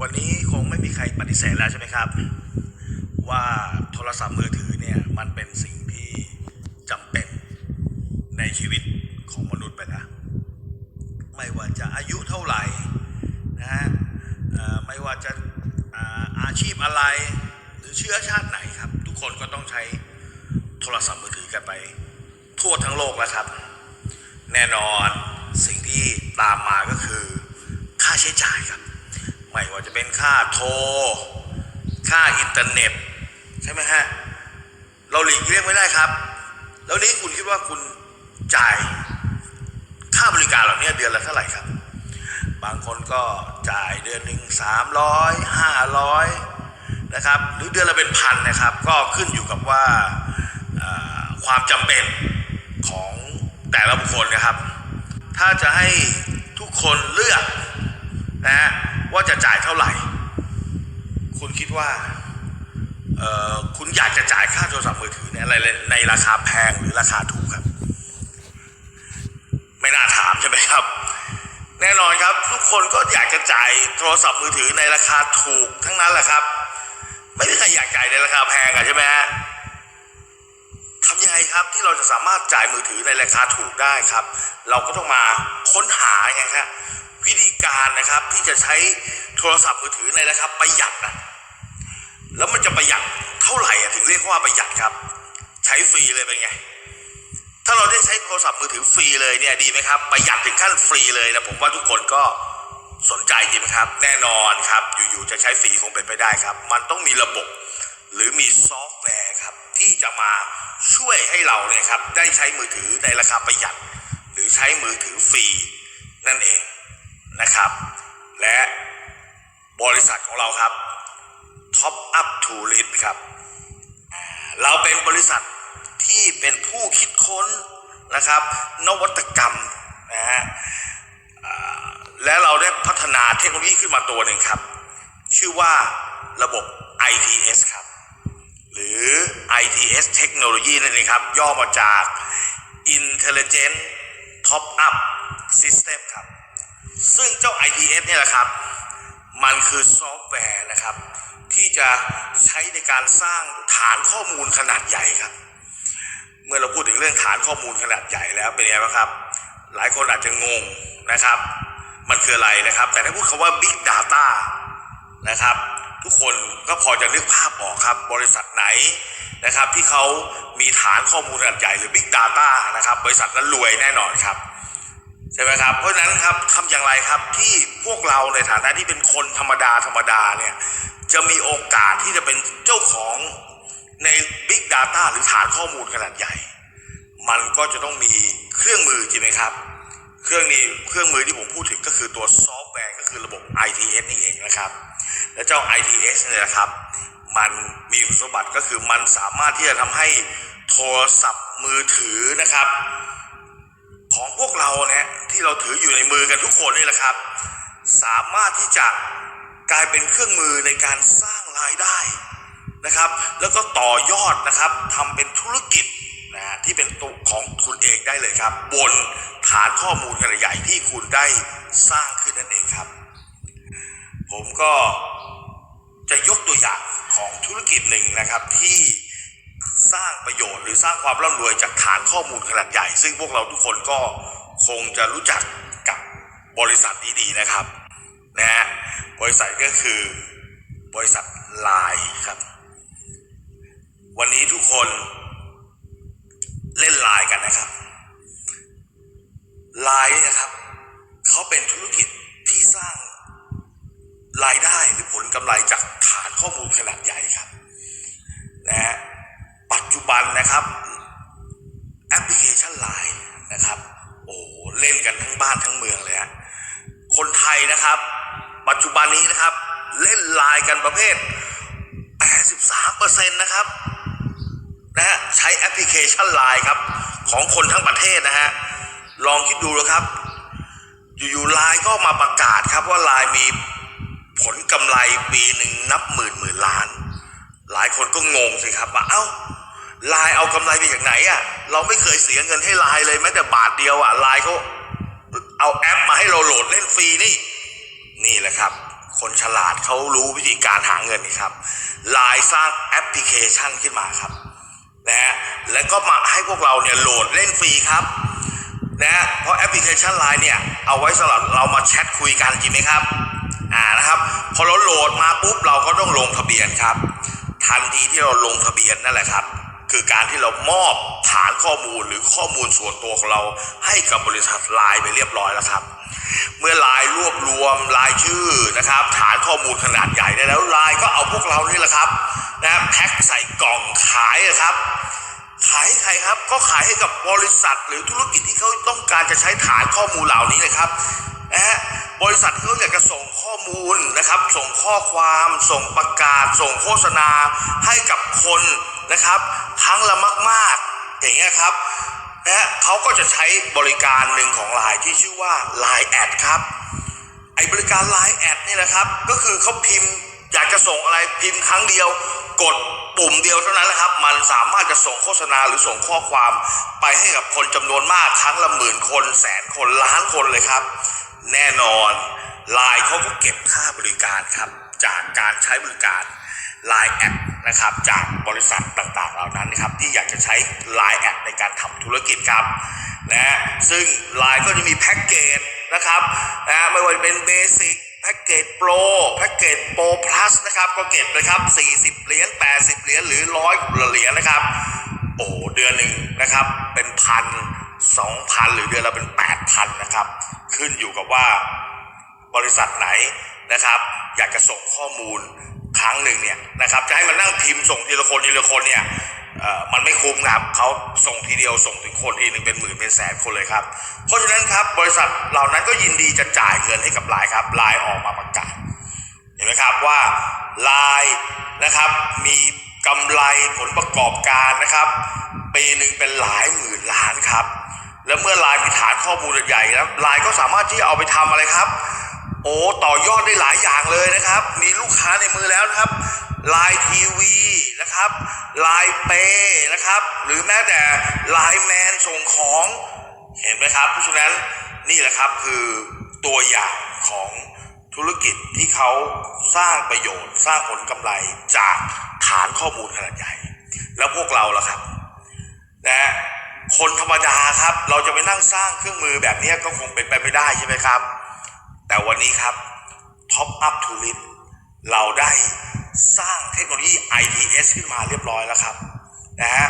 วันนี้คงไม่มีใครปฏิเสธแล้วใช่ไหมครับ ว่าโทรศัพท์มือถือเนี่ยมันเป็นสิ่งที่จำเป็นในชีวิตของมนุษย์ไปแล้วไม่ว่าจะอายุเท่าไหร่นะฮะไม่ว่าจะอาชีพอะไรหรือเชื้อชาติไหนครับ ทุกคนก็ต้องใช้โทรศัพท์มือถือกันไป ทั่วทั้งโลกแล้วครับ แน่นอนสิ่งที่ตามมาก็คือ ค่าใช้จ่ายครับ ไม่ว่าจะเป็นค่าโทร ค่าอินเทอร์เน็ต ใช่ไหมฮะ เราหลีกเลี่ยงไม่ได้ครับ แล้วนี้คุณคิดว่าคุณจ่ายค่าบริการเหล่านี้เดือนละเท่าไหร่ครับ บางคนก็จ่ายเดือนหนึ่งสามร้อยห้าร้อยนะครับ หรือเดือนละเป็นพันนะครับ ก็ขึ้นอยู่กับว่าความจำเป็นของแต่ละบุคคลนะครับ ถ้าจะให้ทุกคนเลือก นะว่าจะจ่ายเท่าไหร่ คุณคิดว่าคุณอยากจะจ่ายค่าโทรศัพท์มือถือในอะไรในราคาแพงหรือราคาถูกครับ ไม่น่าถามใช่ไหมครับ แน่นอนครับ ทุกคนก็อยากจะจ่ายโทรศัพท์มือถือในราคาถูกทั้งนั้นแหละครับ ไม่มีใครอยากจ่ายในราคาแพงอะใช่ไหมฮะทำยังไงครับที่เราจะสามารถจ่ายมือถือในราคาถูกได้ครับ เราก็ต้องมาค้นหาไงครับ วิธีการนะครับ ที่จะใช้โทรศัพท์มือถือในราคาประหยัดนะแล้วมันจะประหยัดเท่าไหร่อะถึงเรียกว่าประหยัดครับ ใช้ฟรีเลยเป็นไง ถ้าเราได้ใช้โทรศัพท์มือถือฟรีเลยเนี่ยดีไหมครับประหยัดถึงขั้นฟรีเลยนะผมว่าทุกคนก็สนใจจริงไหมครับ แน่นอนครับ อยู่ๆจะใช้ฟรีคงเป็นไปได้ครับ มันต้องมีระบบหรือมีซอฟต์แวร์ครับ ที่จะมาช่วยให้เราเนี่ยครับได้ใช้มือถือในราคาประหยัด หรือใช้มือถือฟรีนั่นเอง นะครับ และบริษัทของเราครับ Top Up to l i t ครับ เราเป็นบริษัทที่เป็นผู้คิดค้นนะครับ นวัตกรรมนะฮะและเราได้พัฒนาเทคโนโลยีขึ้นมาตัวหนึ่งครับ ชื่อว่าระบบ ITS ครับ หรือ ITS เทคโนโลยีนั่นเองครับ ย่อมาจาก Intelligent Top Up System ครับ ซึ่งเจ้า ITS เนี่ยแหละครับ มันคือซอฟต์แวร์นะครับ ที่จะใช้ในการสร้างฐานข้อมูลขนาดใหญ่ครับ เมื่อเราพูดถึงเรื่องฐานข้อมูลขนาดใหญ่แล้วเป็นไงบ้างครับ หลายคนอาจจะงงนะครับ มันคืออะไรนะครับ แต่ถ้าพูดคำว่า Big Data นะครับ ทุกคนก็พอจะนึกภาพออกครับ บริษัทไหนนะครับ ที่เขามีฐานข้อมูลขนาดใหญ่หรือ Big Data นะครับ บริษัทนั้นรวยแน่นอนครับ ช่ไหมครับ เพราะฉะนั้นครับทำอย่างไรครับที่พวกเราในฐานะที่เป็นคนธรรมดาธรรมดาเนี่ยจะมีโอกาสที่จะเป็นเจ้าของใน Big Data หรือฐานข้อมูลขนาดใหญ่ มันก็จะต้องมีเครื่องมือจริงไหมครับ เครื่องนี้เครื่องมือที่ผมพูดถึงก็คือตัวซอฟต์แวร์ก็คือระบบ ITS นี่เองนะครับ และเจ้า ITS เนี่ยนะครับ มันมีคุณสมบัติก็คือมันสามารถที่จะทำให้โทรศัพท์มือถือนะครับ ของพวกเราเนี่ยที่เราถืออยู่ในมือกันทุกคนนี่แหละครับ สามารถที่จะกลายเป็นเครื่องมือในการสร้างรายได้นะครับ แล้วก็ต่อยอดนะครับทำเป็นธุรกิจนะฮะที่เป็นตัวของคุณเองได้เลยครับ บนฐานข้อมูลขนาดใหญ่ที่คุณได้สร้างขึ้นนั่นเองครับ ผมก็จะยกตัวอย่างของธุรกิจหนึ่งนะครับที่ สร้างประโยชน์หรือสร้างความร่ำรวยจากฐานข้อมูลขนาดใหญ่ ซึ่งพวกเราทุกคนก็คงจะรู้จักกับบริษัทนี้ดีนะครับนะฮะบริษัทก็คือบริษัทไลน์ครับ วันนี้ทุกคนเล่นไลน์กันนะครับไลน์นะครับเขาเป็นธุรกิจที่สร้างรายได้หรือผลกำไรจากฐานข้อมูลขนาดใหญ่ครับนะฮะ จจุบันนะครับแอปพลิเคชันไลน์นะครับโอ้เล่นกันทั้งบ้านทั้งเมืองเลยฮะคนไทยนะครับ ปัจจุบันนี้นะครับ เล่นไลน์กันประเภท 83%นะครับนะฮะใช้แอปพลิเคชันไลน์ครับ ของคนทั้งประเทศนะฮะลองคิดดูนะครับ อยู่ๆไลน์ก็มาประกาศครับว่าไลน์มีผลกำไรปีหนึ่งนับหมื่นหมื่นล้าน หลายคนก็งงสิครับว่าเอ้า ลน์เอากำไรไปจากไหนอะ่ะ เราไม่เคยเสียเงินให้ไลน์เลยแม้แต่บาทเดียวอะ่ะไลน์เขาเอาแอปมาให้เราโหลดเล่นฟรีนี่ นี่แหละครับ คนฉลาดเขารู้วิธีการหาเงินนี่ครับไลน์สร้างแอปพลิเคชันขึ้นมาครับนะฮะแล้วก็มาให้พวกเราเนี่ยโหลดเล่นฟรีครับนะฮะเพราะแอปพลิเคชันไลน์เนี่ยเอาไว้สำหรับเรามาแชทคุยกันจริงไหมครับอ่านะครับพอเราโหลดมาปุ๊บเราก็ต้องลงทะเบียนครับ ทันทีที่เราลงทะเบียนนั่นแหละครับ คือการที่เรามอบฐานข้อมูลหรือข้อมูลส่วนตัวของเราให้กับบริษัทไลน์ไปเรียบร้อยแล้วครับ เมื่อไลน์รวบรวมรายชื่อนะครับ ฐานข้อมูลขนาดใหญ่ได้แล้วไลน์ก็เอาพวกเรานี่แหละครับนะแพ็คใส่กล่องขายอะครับ ขายให้ใครครับก็ขายให้กับบริษัทหรือธุรกิจที่เขาต้องการจะใช้ฐานข้อมูลเหล่านี้เลยครับ นะฮะบริษัทเขาอยากจะส่งข้อมูลนะครับ ส่งข้อความส่งประกาศ ส่งโฆษณาให้กับคนนะครับ ครั้งละมาก ๆ อย่างเงี้ยครับนะฮะเขาก็จะใช้บริการหนึ่งของไลน์ที่ชื่อว่า Line แอดครับไอบริการ Line แอดนี่แหละครับ ก็คือเขาพิมพ์อยากจะส่งอะไรพิมพ์ครั้งเดียว กดปุ่มเดียวเท่านั้นแหละครับ มันสามารถจะส่งโฆษณาหรือส่งข้อความ ไปให้กับคนจำนวนมากครั้งละหมื่นคนแสนคนล้านคนเลยครับ แน่นอน Line เขาก็เก็บค่าบริการครับ จากการใช้บริการ Line แอดนะครับจากบริษัทต่างๆ เหล่านั้นนะครับที่อยากจะใช้ Line แอดในการทำธุรกิจครับนะซึ่ง Line ก็จะมีแพ็กเกจนะครับนะไม่ว่าจะเป็นเบสิกแพ็กเกจโปรแพ็กเกจโปรพลัสนะครับก็เก็บเลยครับ 40 เหรียญ 80 เหรียญหรือร้อยเหรียญนะครับ โอ้เดือนหนึ่งนะครับเป็นพัน สองพันหรือเดือนละเป็นแปดพันนะครับ ขึ้นอยู่กับว่าบริษัทไหนนะครับ อยากจะส่งข้อมูลครั้งหนึ่งเนี่ยนะครับจะให้มันนั่งพิมพ์ส่งทีละคนทีละคนเนี่ยมันไม่คุ้มครับเขาส่งทีเดียวส่งถึงคนทีหนึ่งเป็นหมื่นเป็นแสนคนเลยครับ เพราะฉะนั้นครับบริษัทเหล่านั้นก็ยินดีจะจ่ายเงินให้กับไลน์ครับไลน์ออกมาประกาศเห็นไหมครับว่าไลน์นะครับมีกำไรผลประกอบการนะครับปีหนึ่งเป็นหลายหมื่นล้านครับ แล้วเมื่อไลน์มีฐานข้อมูลใหญ่แล้วไลน์ก็สามารถที่เอาไปทำอะไรครับ โอ้ต่อยอดได้หลายอย่างเลยนะครับ มีลูกค้าในมือแล้วนะครับไลน์ทีวีนะครับไลน์เปนะครับ หรือแม้แต่ไลน์แมนส่งของเห็นไหมครับ เพราะฉะนั้นนี่แหละครับคือตัวอย่างของธุรกิจที่เขาสร้างประโยชน์ สร้างผลกำไรจากฐานข้อมูลขนาดใหญ่ แล้วพวกเราล่ะครับนะ คนธรรมดาครับ เราจะไปนั่งสร้างเครื่องมือแบบนี้ก็คงเป็นไปไม่ได้ใช่ไหมครับ แต่วันนี้ครับ Top Up to l i t เราได้สร้างเทคโนโลยี ITS ขึ้นมาเรียบร้อยแล้วครับนะฮะ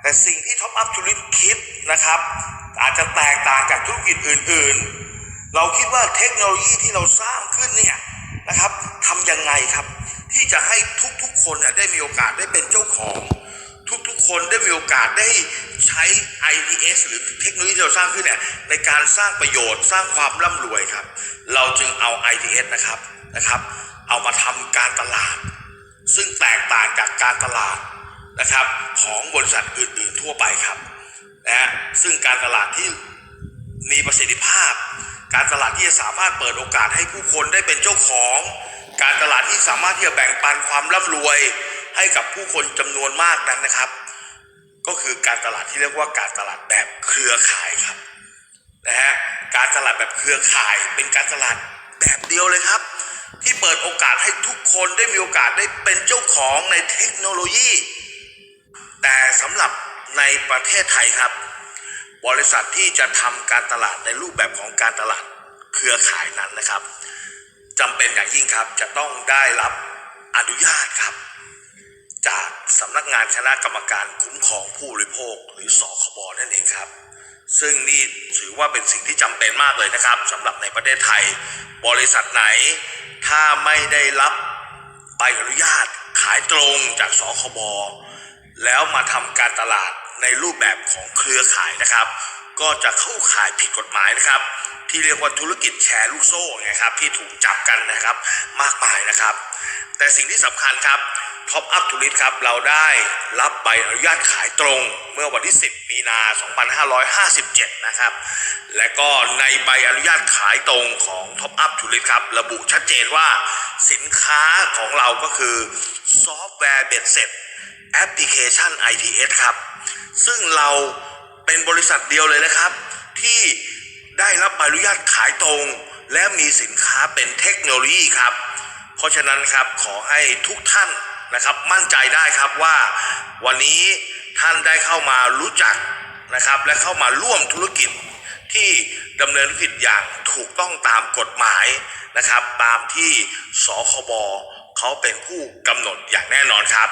แต่สิ่งที่ Top Up to l i t คิดนะครับ อาจจะแตกต่างจากธุรกิจอื่น ๆ เราคิดว่าเทคโนโลยีที่เราสร้างขึ้นเนี่ยนะครับทำยังไงครับ ที่จะให้ทุกๆคนน่ะได้มีโอกาสได้เป็นเจ้าของ ทุกๆ คนได้มีโอกาสได้ใช้ ITS หรือเทคโนโลยีที่เราสร้างขึ้นเนี่ยในการสร้างประโยชน์สร้างความร่ำรวยครับ เราจึงเอา ITS นะครับนะครับ เอามาทำการตลาด ซึ่งแตกต่างจากการตลาดนะครับ ของบริษัทอื่นๆทั่วไปครับนะฮะซึ่งการตลาดที่มีประสิทธิภาพ การตลาดที่จะสามารถเปิดโอกาสให้ผู้คนได้เป็นเจ้าของ การตลาดที่สามารถที่จะแบ่งปันความร่ำรวย ให้กับผู้คนจำนวนมากนั้นนะครับ ก็คือการตลาดที่เรียกว่าการตลาดแบบเครือข่ายครับนะฮะการตลาดแบบเครือข่ายเป็นการตลาดแบบเดียวเลยครับ ที่เปิดโอกาสให้ทุกคนได้มีโอกาสได้เป็นเจ้าของในเทคโนโลยี แต่สำหรับในประเทศไทยครับ บริษัทที่จะทำการตลาดในรูปแบบของการตลาดเครือข่ายนั้นนะครับจำเป็นอย่างยิ่งครับจะต้องได้รับอนุญาตครับ จากสำนักงานคณะกรรมการคุ้มครองผู้บริโภค หรือสคบนั่นเองครับ ซึ่งนี่ถือว่าเป็นสิ่งที่จำเป็นมากเลยนะครับสำหรับในประเทศไทย บริษัทไหน ถ้าไม่ได้รับใบอนุญาตขายตรงจากสคบแล้วมาทำการตลาด ในรูปแบบของเครือข่ายนะครับ ก็จะเข้าข่ายผิดกฎหมายนะครับ ที่เรียกว่าธุรกิจแชร์ลูกโซ่ไงครับที่ถูกจับกันนะครับมากมายนะครับ แต่สิ่งที่สำคัญครับท็อปอัพทูริสครับเราได้รับใบอนุญาตขายตรงเมื่อวันที่ 10 มีนา 2557 นะครับ และก็ในใบอนุญาตขายตรงของท็อปอัพทูริสครับระบุชัดเจนว่าสินค้าของเราก็คือซอฟต์แวร์เบ็ดเสร็จ แอปพลิเคชัน ITS ครับ ซึ่งเราเป็นบริษัทเดียวเลยนะครับ ที่ได้รับใบอนุญาตขายตรง และมีสินค้าเป็นเทคโนโลยีครับ เพราะฉะนั้นครับขอให้ทุกท่านนะครับมั่นใจได้ครับว่าวันนี้ท่านได้เข้ามารู้จักนะครับ และเข้ามาร่วมธุรกิจที่ดำเนินธุรกิจอย่างถูกต้องตามกฎหมายนะครับ ตามที่สคบเขาเป็นผู้กำหนดอย่างแน่นอนครับ